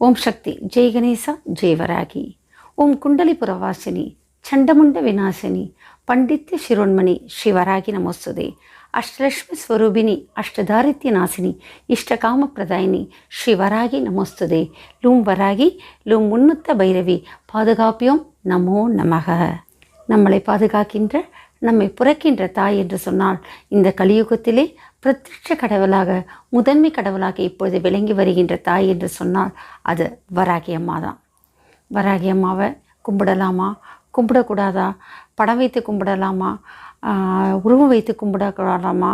ಓಂ ಶಕ್ತಿ ಜೈ ಗಣೇಶ ಜೈ ವರಾಗಿ ಓಂ ಕುಂಡಲಿ ಪುರವಾಸಿನಿ ಚಂಡಮುಂಡ ವಿನಾಶಿನಿ ಪಂಡಿತ್ಯ ಶಿರೋನ್ಮಣಿ ಶಿವರಾಗಿ ನಮೋಸ್ತುದೆ Ashtalakshmi ಸ್ವರೂಪಿಣಿ ಅಷ್ಟದಾರಿತ್ಯ ನಾಸಿನಿ ಇಷ್ಟಕಾಮಪ್ರದಾಯಿನಿ ಶಿವರಾಗಿ நமோஸ்துதே loom Varahi loom முன்னுத்த Bhairavi பாதுகாப்பியோம் நமோ நமக நம்மளை பாதுகாக்கின்ற நம்மை புறக்கின்ற தாய் என்று சொன்னால் இந்த கலியுகத்திலே பிரத்யட்ச கடவுளாக முதன்மை கடவுளாக இப்பொழுது விளங்கி வருகின்ற தாய் என்று சொன்னால் அது வராகி அம்மா தான் வராகி அம்மாவை கும்பிடலாமா? கும்பிடக்கூடாதா? படம் வைத்து கும்பிடலாமா? உருவம் வைத்து கும்பிடக்கூடாதாமா?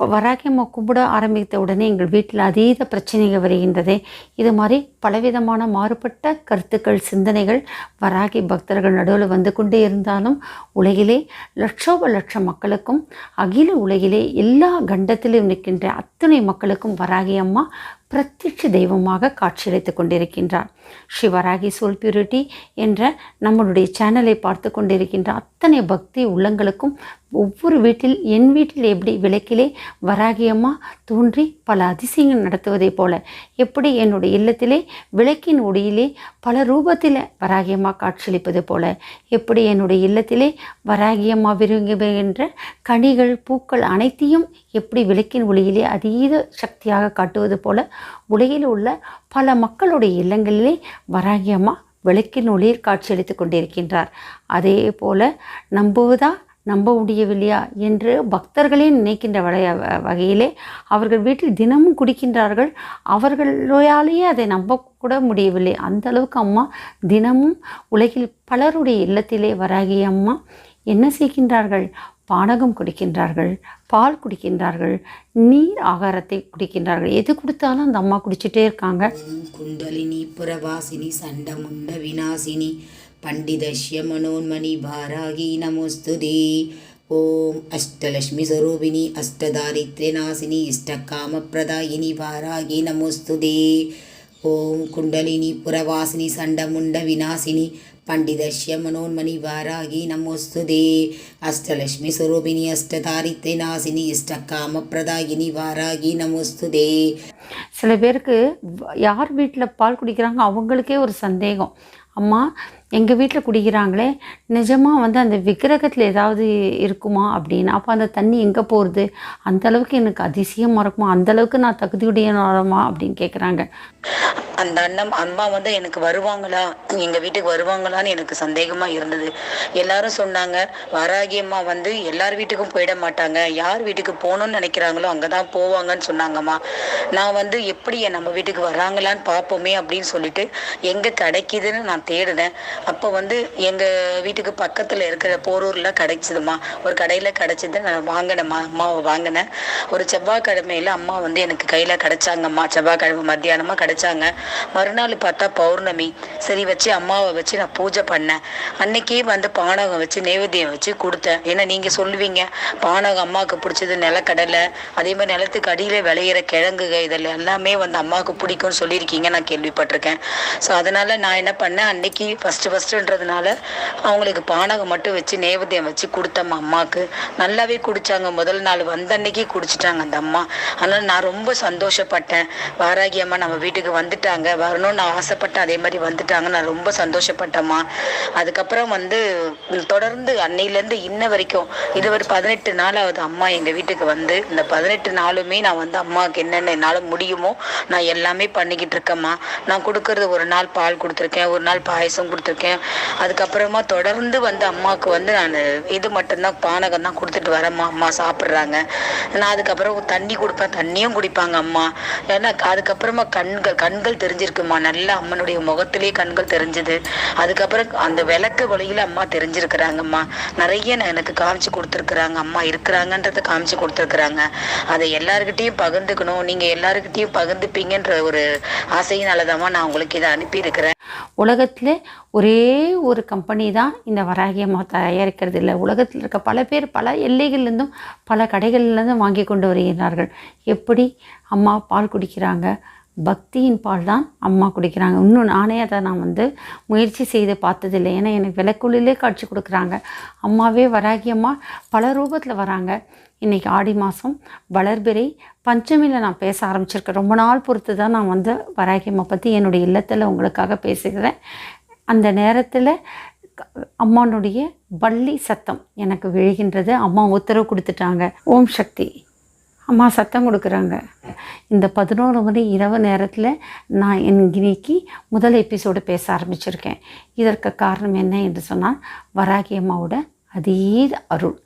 இப்போ வராகி அம்மா கும்பிட ஆரம்பித்த உடனே எங்கள் வீட்டில் அதீத பிரச்சனைகள் வருகின்றதே. இது மாதிரி பலவிதமான மாறுபட்ட கருத்துக்கள் சிந்தனைகள் வராகி பக்தர்கள் நடுவில் வந்து கொண்டே இருந்தாலும் உலகிலே லட்சோப லட்சம் மக்களுக்கும் அகில உலகிலே எல்லா கண்டத்திலும் நிற்கின்ற அத்தனை மக்களுக்கும் வராகி அம்மா பிரத்யட்ச தெய்வமாக காட்சியளித்து கொண்டிருக்கின்றார். சிவராகி சோல் பியூரிட்டி என்ற நம்மளுடைய சேனலை பார்த்து கொண்டிருக்கின்ற அத்தனை பக்தி உள்ளங்களுக்கும் ஒவ்வொரு வீட்டில் என் வீட்டில் எப்படி விளக்கிலே வராகியமாக தோன்றி பல அதிசயங்கள் நடத்துவதைப் போல எப்படி என்னுடைய இல்லத்திலே விளக்கின் ஒளியிலே பல ரூபத்தில் வராகியமாக காட்சியளிப்பது போல எப்படி என்னுடைய இல்லத்திலே வராகியமாக விரும்புகின்ற கனிகள் பூக்கள் அனைத்தையும் எப்படி விளக்கின் ஒளியிலே அதீத சக்தியாக காட்டுவது போல உலகில் உள்ள பல மக்களுடைய இல்லங்களிலே வராகி அம்மா விளக்கின் ஒளியில் காட்சியளித்து கொண்டிருக்கின்றார். அதே போல நம்புவதா நம்ப முடியவில்லையா என்று பக்தர்களே நினைக்கின்ற வகைய வகையிலே அவர்கள் வீட்டில் தினமும் குடிக்கின்றார்கள். அவர்களாலேயே அதை நம்ப கூட முடியவில்லை. அந்த அளவுக்கு அம்மா தினமும் உலகில் பலருடைய இல்லத்திலே வராகி அம்மா என்ன செய்கின்றார்கள்? பானகம் குடிக்கின்றார்கள் பால் குடிக்கின்றார்கள் நீர் ஆகாரத்தை குடிக்கின்றார்கள். எது கொடுத்தாலும் அந்த அம்மா குடிச்சிட்டே இருக்காங்க. குண்டலினி புரவாசினி சண்டமுண்ட விநாசினி பண்டிதஷ்ய மனோன்மணி பாராகி நமோஸ்துதே ஓம் அஷ்டலக்ஷ்மி ஸ்வரூபிணி இஷ்டகாம இஷ்டகாமப்பிரதாயினி வாராகி நமோஸ்துதே ஓம் குண்டலினி புரவாசினி சண்டமுண்ட விநாசினி பண்டிதஷ்ய மனோன்மணி வாராகி நமோஸ்துதே அஷ்டலக்ஷ்மி ஸ்வரூபிணி இஷ்டகாம இஷ்டகாமப்பிரதாயினி வாராகி நமோஸ்துதே சில பேருக்கு யார் வீட்டில் பால் குடிக்கிறாங்க அவங்களுக்கே ஒரு சந்தேகம். அம்மா எங்கள் வீட்டில் குடிக்கிறாங்களே நிஜமாக வந்து அந்த விக்கிரகத்தில் ஏதாவது இருக்குமா அப்படின்னு. அப்போ அந்த தண்ணி எங்கே போகிறது அந்த அளவுக்கு எனக்கு அதிசயமாக இருக்குமா? அந்த அளவுக்கு நான் தகுதியுடையனமா அப்படின்னு கேட்குறாங்க அந்த அண்ணன் அம்மா வந்து எனக்கு வருவாங்களா? எங்கள் வீட்டுக்கு வருவாங்களான்னு எனக்கு சந்தேகமாக இருந்தது. எல்லாரும் சொன்னாங்க வராகி அம்மா வந்து எல்லார் வீட்டுக்கும் போயிட மாட்டாங்க. யார் வீட்டுக்கு போகணும்னு நினைக்கிறாங்களோ அங்கே தான் போவாங்கன்னு சொன்னாங்கம்மா. நான் வந்து எப்படி நம்ம வீட்டுக்கு வராங்களான்னு பார்ப்போமே அப்படின்னு சொல்லிட்டு எங்கே கிடைக்குதுன்னு நான் தேடினேன். அப்போ வந்து எங்கள் வீட்டுக்கு பக்கத்தில் இருக்கிற போரூரில் கிடைச்சதுமா. ஒரு கடையில் கிடைச்சது நான் வாங்கினேம்மா அம்மாவை வாங்கினேன். ஒரு செவ்வாய்க்கிழமையில் அம்மா வந்து எனக்கு கையில் கிடைச்சாங்கம்மா. செவ்வாய்க்கிழமை மத்தியானமாக கிடைச்சாங்க. மறுநாள் பார்த்தா பௌர்ணமி. சரி வச்சு அம்மாவை வச்சு நான் பூஜை பண்ணேன். அன்னைக்கே வந்து பானகம் வச்சு நைவேத்தியம் வச்சு கொடுத்தேன். ஏன்னா நீங்கள் சொல்லுவீங்க பானகம் அம்மாவுக்கு பிடிச்சது நிலக்கடலை. அதே மாதிரி நிலத்துக்கு அடியில் விளையிற கிழங்குக இதில் எல்லாமே வந்து அம்மாவுக்கு பிடிக்கும்னு சொல்லியிருக்கீங்க நான் கேள்விப்பட்டிருக்கேன். ஸோ அதனால் நான் என்ன பண்ணேன் அன்னைக்கு ஃபஸ்ட்டுன்றதுனால அவங்களுக்கு பானகம் மட்டும் வச்சு நைவேத்தியம் வச்சு கொடுத்தம்மா அம்மாவுக்கு நல்லாவே குடித்தாங்க முதல் நாள் வந்த அன்னைக்கு குடிச்சிட்டாங்க அந்த அம்மா. அதனால் நான் ரொம்ப சந்தோஷப்பட்டேன். வாராகி அம்மா நம்ம வீட்டுக்கு வந்துட்டாங்க. வரணும்னு நான் ஆசைப்பட்டேன். அதே மாதிரி வந்துட்டாங்க. நான் ரொம்ப சந்தோஷப்பட்டேம்மா. அதுக்கப்புறம் வந்து தொடர்ந்து அன்னையிலேருந்து இன்ன வரைக்கும் இது ஒரு பதினெட்டு நாள் ஆகுது அம்மா எங்கள் வீட்டுக்கு வந்து இந்த பதினெட்டு நாளுமே நான் வந்து அம்மாவுக்கு என்னென்ன என்னால் முடியுமோ நான் எல்லாமே பண்ணிக்கிட்டு இருக்கேம்மா. நான் கொடுக்கறது ஒரு நாள் பால் கொடுத்துருக்கேன். ஒரு நாள் பாயசம் கொடுத்துருக்கேன். அதுக்கப்புறமா தொடர்ந்து வந்து அம்மாவுக்கு வந்து நான் இது மட்டும்தான் பானகம் தான் கொடுத்துட்டு வரேம்மா அம்மா சாப்பிட்றாங்க. நான் அதுக்கப்புறம் தண்ணி கொடுப்பேன். தண்ணியும் குடிப்பாங்க அம்மா. ஏன்னா அதுக்கப்புறமா கண்கள் கண்கள் தெரிஞ்சிருக்குமா? நல்லா அம்மனுடைய முகத்திலே கண்கள் தெரிஞ்சது. அதுக்கப்புறம் அந்த விளக்கு வழியில் அம்மா தெரிஞ்சிருக்கிறாங்கம்மா நிறைய நான் எனக்கு காமிச்சு கொடுத்துருக்குறாங்க. அம்மா இருக்கிறாங்கன்றத காமிச்சு கொடுத்துருக்குறாங்க. அதை எல்லாருக்கிட்டையும் பகிர்ந்துக்கணும். நீங்க எல்லாருக்கிட்டையும் பகிர்ந்துப்பீங்கன்ற ஒரு ஆசையினாலதாம்மா நான் உங்களுக்கு இதை அனுப்பியிருக்கிறேன். உலகத்தில் ஒரே ஒரு கம்பெனி தான் இந்த வராகி அம்மா தயாரிக்கிறது இல்லை. உலகத்தில் இருக்க பல பேர் பல எல்லைகள்லேருந்தும் பல கடைகள்லேருந்தும் வாங்கி கொண்டு வருகிறார்கள். எப்படி? அம்மா பால் குடிக்கிறாங்க. பக்தியின் பால் தான் அம்மா குடிக்கிறாங்க. இன்னும் நானே அதை நான் வந்து முயற்சி செய்து பார்த்ததில்லை. ஏன்னா எனக்கு விளக்குள்ளிலே காட்சி கொடுக்குறாங்க. அம்மாவே வராகி அம்மா பல ரூபத்தில் வராங்க. இன்றைக்கி ஆடி மாதம் வளர்பிறை பஞ்சமியில் நான் பேச ஆரம்பிச்சிருக்கேன். ரொம்ப நாள் பொறுத்து தான் நான் வந்து வராகியம்மா பற்றி என்னுடைய இல்லத்தில் உங்களுக்காக பேசுகிறேன். அந்த நேரத்தில் அம்மானுடைய பள்ளி சத்தம் எனக்கு விழுகின்றது. அம்மா உத்தரவு கொடுத்துட்டாங்க. ஓம் சக்தி. அம்மா சத்தம் கொடுக்குறாங்க. இந்த பதினோரு மணி இரவு நேரத்தில் நான் இன்னைக்கு முதல் எபிசோடு பேச ஆரம்பிச்சிருக்கேன். இதற்கு காரணம் என்ன என்று சொன்னால் வராகி அம்மாவோட அதீத அருள்.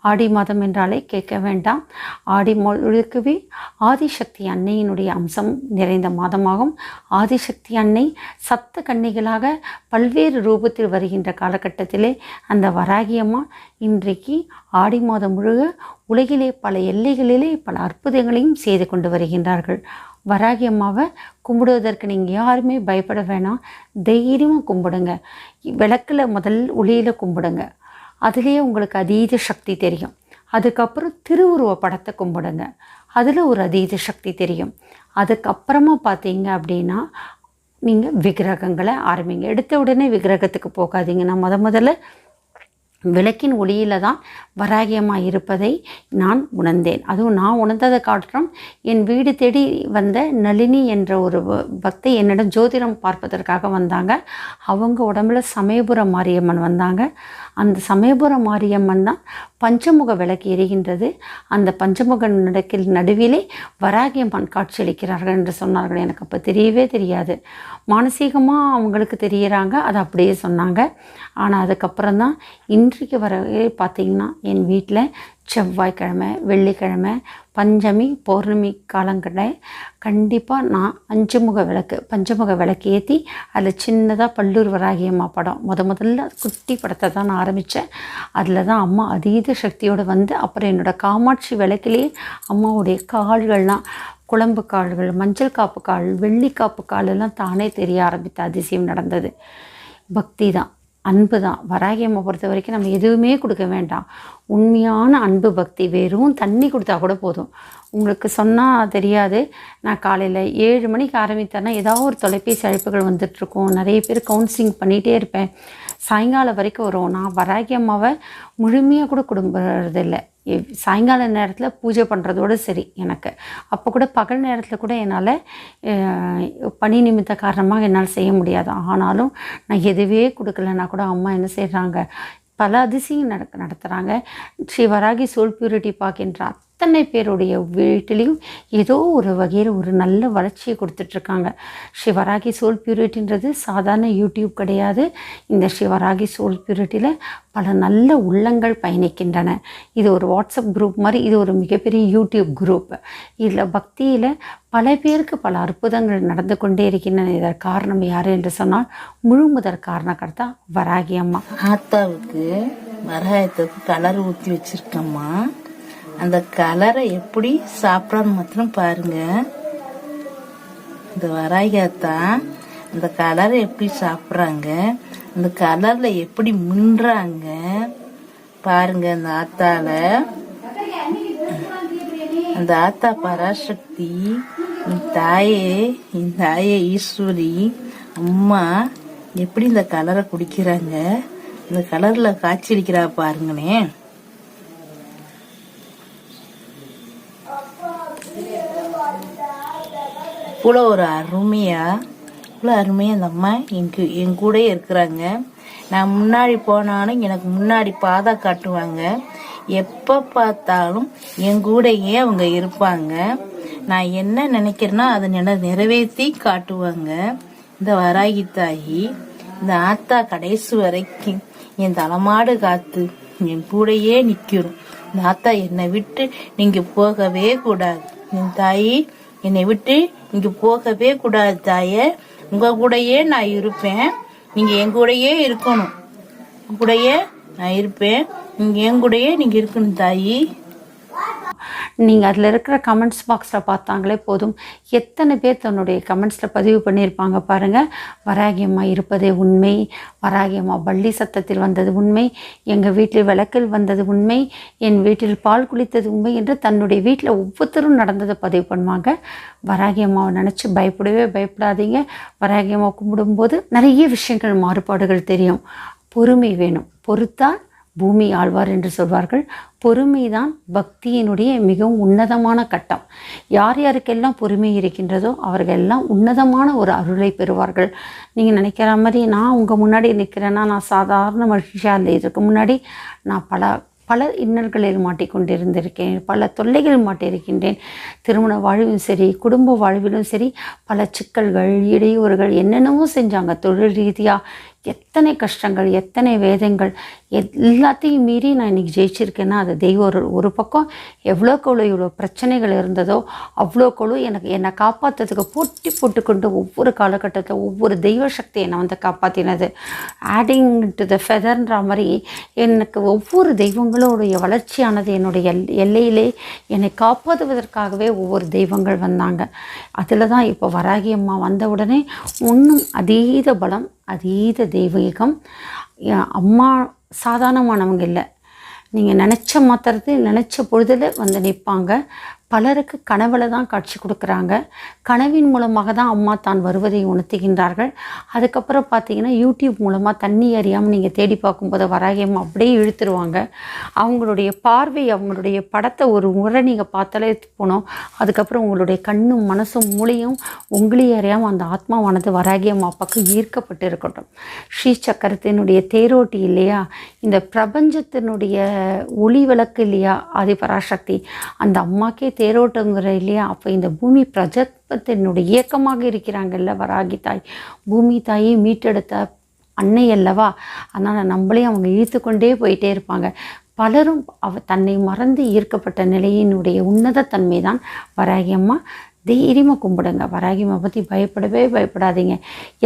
ஆடி மாதம் என்றாலே கேட்க வேண்டாம். ஆடி முழுக்கவே ஆதிசக்தி அன்னையினுடைய அம்சம் நிறைந்த மாதமாகும். ஆதிசக்தி அன்னை சப்த கன்னிகளாக பல்வேறு ரூபத்தில் வருகின்ற காலகட்டத்திலே அந்த வராகியம்மா இன்றைக்கு ஆடி மாதம் முழுக உலகிலே பல எல்லைகளிலே பல அற்புதங்களையும் செய்து கொண்டு வருகின்றார்கள். வராகி அம்மாவை கும்பிடுவதற்கு நீங்கள் யாருமே பயப்பட வேணாம். தைரியமாக கும்பிடுங்க. விளக்கில் முதல் ஒளியில் கும்பிடுங்க. அதுலேயே உங்களுக்கு அதீத சக்தி தெரியும். அதுக்கப்புறம் திருவுருவ படத்தை கும்பிடுங்க. அதில் ஒரு அதீத சக்தி தெரியும். அதுக்கப்புறமா பார்த்தீங்க அப்படின்னா நீங்கள் விக்கிரகங்களை ஆரம்பிங்க. எடுத்த உடனே விக்கிரகத்துக்கு போகாதீங்க. நான் முத முதல்ல விளக்கின் ஒளியில் தான் வராகியமாக இருப்பதை நான் உணர்ந்தேன். அதுவும் நான் உணர்ந்ததை காட்டுறோம். என் வீடு தேடி வந்த நளினி என்ற ஒரு பக்தி என்னிடம் ஜோதிடம் பார்ப்பதற்காக வந்தாங்க. அவங்க உடம்புல சமயபுர மாரியம்மன் வந்தாங்க. அந்த சமயபுர மாரியம்மன் தான் பஞ்சமுக விளக்கு எரிகின்றது. அந்த பஞ்சமுக நடக்கில் நடுவிலே வராகியம்மன் காட்சியளிக்கிறார்கள் என்று சொன்னார்கள். எனக்கு அப்போ தெரியவே தெரியாது. மானசீகமாக அவங்களுக்கு தெரியிறாங்க. அதை அப்படியே சொன்னாங்க. ஆனால் அதுக்கப்புறம் தான் இன்றைக்கு வரவே பார்த்திங்கன்னா என் வீட்டில் செவ்வாய்க்கிழமை வெள்ளிக்கிழமை பஞ்சமி பௌர்ணமி காலங்கடை கண்டிப்பாக நான் அஞ்சு முக விளக்கு பஞ்சமுக விளக்கு ஏற்றி அதில் சின்னதாக பல்லூர் வராகியம்மா படம். முத முதல்ல குட்டி படத்தை தான் நான் ஆரம்பித்தேன் அதில் தான் அம்மா அதீத சக்தியோடு வந்து அப்புறம் என்னோட காமாட்சி விளக்கிலேயே அம்மாவுடைய கால்கள்லாம் குழம்பு கால்கள் மஞ்சள் காப்பு கால் வெள்ளி காப்பு கால் எல்லாம் தானே தெரிய ஆரம்பித்த அதிசயம் நடந்தது. பக்தி தான். அன்பு தான். வராகியம்மை பொறுத்த வரைக்கும் நம்ம எதுவுமே கொடுக்க வேண்டாம். உண்மையான அன்பு பக்தி வெறும் தண்ணி கொடுத்தா கூட போதும். உங்களுக்கு சொன்னால் தெரியாது. நான் காலையில் ஏழு மணிக்கு ஆரம்பித்தேன்னா ஏதாவது ஒரு தொலைபேசி அழைப்புகள் வந்துட்டுருக்கும். நிறைய பேர் கவுன்சிலிங் பண்ணிகிட்டே இருப்பேன். சாயங்காலம் வரைக்கும் வரும். நான் வராகி அம்மாவை முழுமையாக கூட குடும்பறதில்லை. எவ்- சாயங்கால நேரத்தில் பூஜை பண்ணுறதோடு சரி எனக்கு. அப்போ கூட பகல் நேரத்தில் கூட என்னால் பணி நிமித்த காரணமாக என்னால் செய்ய முடியாது. ஆனாலும் நான் எதுவே கொடுக்கலன்னா கூட அம்மா என்ன செய்கிறாங்க பல அதிசயம் நடக்க நடத்துகிறாங்க ஸ்ரீ வராகி சோல் பியூரிட்டி பார்க்கின்றார் அத்தனை பேருடைய வீட்டிலையும் ஏதோ ஒரு வகையில் ஒரு நல்ல வளர்ச்சியை கொடுத்துட்ருக்காங்க. ஸ்ரீ சோல் பியூரிட்டின்றது சாதாரண யூடியூப் கிடையாது. இந்த ஸ்ரீ சோல் பியூரிட்டியில் பல நல்ல உள்ளங்கள் பயணிக்கின்றன. இது ஒரு வாட்ஸ்அப் குரூப் மாதிரி இது ஒரு மிகப்பெரிய யூடியூப் குரூப். இதில் பக்தியில் பல பேருக்கு பல அற்புதங்கள் நடந்து கொண்டே இருக்கின்றன. இதற்கு காரணம் யார் என்று சொன்னால் முழு முதற் காரணக்கர்த்தா வராகி அம்மா. ஆத்தாவுக்கு வராயத்துக்கு கலர் ஊற்றி வச்சுருக்கம்மா. அந்த கலரை எப்படி சாப்பிட்றான்னு மாத்திரம் பாருங்க. இந்த வராய்காத்தான் ஆத்தா அந்த கலரை எப்படி சாப்பிட்றாங்க அந்த கலர்ல எப்படி மின்றாங்க பாருங்க அந்த ஆத்தால. அந்த ஆத்தா பராசக்தி என் தாயே என் தாயே ஈஸ்வரி அம்மா எப்படி இந்த கலரை குடிக்கிறாங்க இந்த கலர்ல காய்ச்சலிக்கிறா பாருங்களேன். இவ்வளோ ஒரு அருமையா இவ்வளோ அருமையா அந்த அம்மா எங்கு என் கூட இருக்கிறாங்க. நான் முன்னாடி போனாலும் எனக்கு முன்னாடி பாதை காட்டுவாங்க. எப்போ பார்த்தாலும் என் கூடையே அவங்க இருப்பாங்க. நான் என்ன நினைக்கிறேன்னா அதை நினை நிறைவேற்றி காட்டுவாங்க. இந்த வராகி தாயி இந்த ஆத்தா கடைசி வரைக்கும் என் தலைமாடு காத்து என் கூடயே நிற்கிறோம். இந்த ஆத்தா என்னை விட்டு நீங்க போகவே கூடாது. என் தாயி என்னை விட்டு இங்க போகவே கூடாது தாயே. உங்க கூடயே நான் இருப்பேன். நீங்க என் கூடயே இருக்கணும். உங்க கூடயே நான் இருப்பேன். நீங்க என் கூடயே நீங்க இருக்கணும் தாயி. நீங்கள் அதில் இருக்கிற கமெண்ட்ஸ் பாக்ஸில் பார்த்தாங்களே போதும். எத்தனை பேர் தன்னுடைய கமெண்ட்ஸில் பதிவு பண்ணியிருப்பாங்க பாருங்கள் வராகியம்மா இருப்பதே உண்மை. வராகியம்மா பள்ளி சத்தத்தில் வந்தது உண்மை. எங்கள் வீட்டில் விளக்கில் வந்தது உண்மை. என் வீட்டில் பால் குளித்தது உண்மை என்று தன்னுடைய வீட்டில் ஒவ்வொருத்தரும் நடந்ததை பதிவு பண்ணுவாங்க. வராகியம்மாவை நினச்சி பயப்படவே பயப்படாதீங்க. வராகியம்மா கும்பிடும்போது நிறைய விஷயங்கள் மாறுபாடுகள் தெரியும். பொறுமை வேணும். பொறுத்தால் பூமி ஆழ்வார் என்று சொல்வார்கள். பொறுமைதான் பக்தியினுடைய மிகவும் உன்னதமான கட்டம். யார் யாருக்கெல்லாம் பொறுமை இருக்கின்றதோ அவர்கள் எல்லாம் உன்னதமான ஒரு அருளை பெறுவார்கள். நீங்கள் நினைக்கிற மாதிரி நான் உங்கள் முன்னாடி நிற்கிறேன்னா நான் சாதாரண மகிழ்ச்சியாக இல்லை. இதுக்கு முன்னாடி நான் பல பல இன்னல்களில் மாட்டிக்கொண்டிருந்திருக்கேன். பல தொல்லைகள் மாட்டியிருக்கின்றேன். திருமண வாழ்விலும் சரி குடும்ப வாழ்விலும் சரி பல சிக்கல்கள் இடையூறுகள் என்னென்னவோ செஞ்சாங்க. தொழில் ரீதியாக எத்தனை கஷ்டங்கள் எத்தனை வேதங்கள் எல்லாத்தையும் மீறி நான் இன்றைக்கி ஜெயிச்சிருக்கேன்னா அது தெய்வம் ஒரு ஒரு பக்கம் எவ்வளோக்கெவ்வளோ இவ்வளோ பிரச்சனைகள் இருந்ததோ அவ்வளோக்கெவ்வளோ எனக்கு என்னை காப்பாற்றுறதுக்கு போட்டி போட்டுக்கொண்டு ஒவ்வொரு காலகட்டத்தில் ஒவ்வொரு தெய்வ சக்தி என்னை வந்து காப்பாற்றினது ஆடிங் டு த ஃபெதர்ன்ற மாதிரி எனக்கு ஒவ்வொரு தெய்வங்களோடைய வளர்ச்சியானது என்னுடைய எல் எல்லையிலே என்னை காப்பாற்றுவதற்காகவே ஒவ்வொரு தெய்வங்கள் வந்தாங்க. அதில் தான் இப்போ வராகி அம்மா வந்த உடனே இன்னும் அதீத பலம் அதீத தெய்வீகம். அம்மா சாதாரணமானவங்க இல்லை. நீங்கள் நினச்ச மாத்திரத்தில் நினச்ச பொழுதில் வந்து நிற்பாங்க பலருக்கு கனவுல தான் காட்சி கொடுக்குறாங்க. கனவின் மூலமாக தான் அம்மா தான் வருவதை உணர்த்துகின்றார்கள். அதுக்கப்புறம் பார்த்தீங்கன்னா யூடியூப் மூலமாக தண்ணி அறியாமல் நீங்கள் தேடி பார்க்கும்போது வராகி அப்படியே இழுத்துருவாங்க. அவங்களுடைய பார்வை அவங்களுடைய படத்தை ஒரு முறை நீங்கள் பார்த்தாலே போனோம். அதுக்கப்புறம் உங்களுடைய கண்ணும் மனசும் மூளையும் உங்களையும் அறியாமல் அந்த ஆத்மாவானது வராகி அம்மா பக்கம் ஈர்க்கப்பட்டு இருக்கட்டும். ஸ்ரீ சக்கரத்தினுடைய தேரோட்டி இல்லையா? இந்த பிரபஞ்சத்தினுடைய ஒளி விளக்கு இல்லையா? ஆதிபராசக்தி. அந்த அம்மாக்கே தேரோட்டங்கிற இல்லையா? அப்போ இந்த பூமி பிரஜத்தினுடைய இயக்கமாக இருக்கிறாங்கல்ல வராகி தாய். பூமி தாயை மீட்டெடுத்த அன்னை அல்லவா? அதனால் நம்மளையும் அவங்க இழுத்து கொண்டே போயிட்டே இருப்பாங்க. பலரும் அவ தன்னை மறந்து ஈர்க்கப்பட்ட நிலையினுடைய உன்னத தன்மை தான் வராகி அம்மா. தைரியமாக கும்பிடுங்க. வராகிமை பற்றி பயப்படவே பயப்படாதீங்க.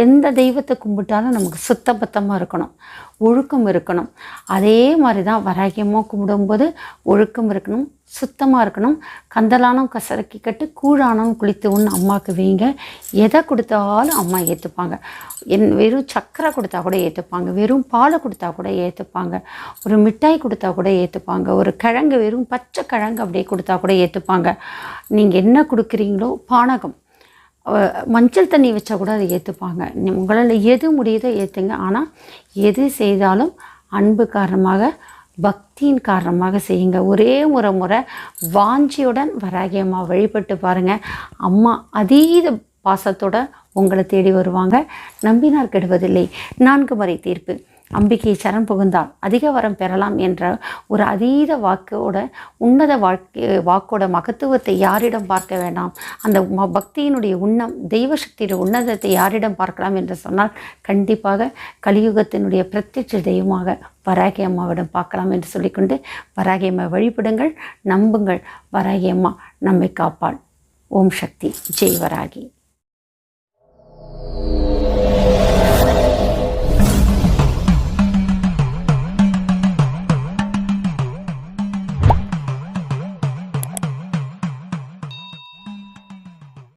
எந்த தெய்வத்தை கும்பிட்டாலும் நமக்கு சுத்தபத்தமாக இருக்கணும். ஒழுக்கம் இருக்கணும். அதே மாதிரி தான் வராகியமாக கும்பிடும்போது ஒழுக்கம் இருக்கணும் சுத்தமாக இருக்கணும். கந்தலானம் கசரக்கி கட்டு கூழானம் குளித்து அம்மாவுக்கு வைங்க. எதை கொடுத்தாலும் அம்மா ஏற்றுப்பாங்க என் வெறும் சக்கரை கொடுத்தா கூட ஏற்றுப்பாங்க வெறும் பாலை கொடுத்தா கூட ஏற்றுப்பாங்க ஒரு மிட்டாய் கொடுத்தா கூட ஏற்றுப்பாங்க ஒரு கிழங்கு வெறும் பச்சை கிழங்கு அப்படியே கொடுத்தா கூட ஏற்றுப்பாங்க நீங்கள் என்ன கொடுக்குறீங்களோ பானகம். மஞ்சள் தண்ணி வச்சா கூட அதை ஏற்றுப்பாங்க உங்களால் எது முடியுதோ ஏற்றுங்க ஆனால் எது செய்தாலும் அன்பு காரணமாக பக்தியின் காரணமாக செய்யுங்க. ஒரே முறை முறை வாஞ்சியுடன் வராகி அம்மா வழிபட்டு பாருங்கள் அம்மா அதீத பாசத்தோட உங்களை தேடி வருவாங்க. நம்பினார் கெடுவதில்லை. நான்கு முறை தீர்ப்பு. அம்பிகை சரண் புகுந்தால் அதிக வரம் பெறலாம் என்ற ஒரு அதீத வாக்கோட உன்னத வாழ்க்கை வாக்கோட மகத்துவத்தை யாரிடம் பார்க்க வேண்டாம்? அந்த ம- பக்தியினுடைய உண்ணம் தெய்வ சக்தியுடைய உன்னதத்தை யாரிடம் பார்க்கலாம் என்று சொன்னால் கண்டிப்பாக கலியுகத்தினுடைய பிரத்யட்ச தெய்வமாக வராகி அம்மாவிடம் பார்க்கலாம் என்று சொல்லிக்கொண்டு வராகி அம்மா வழிபடுங்கள் நம்புங்கள். வராகி அம்மா நம்மை காப்பாள். ஓம் சக்தி. ஜெய் வராகி.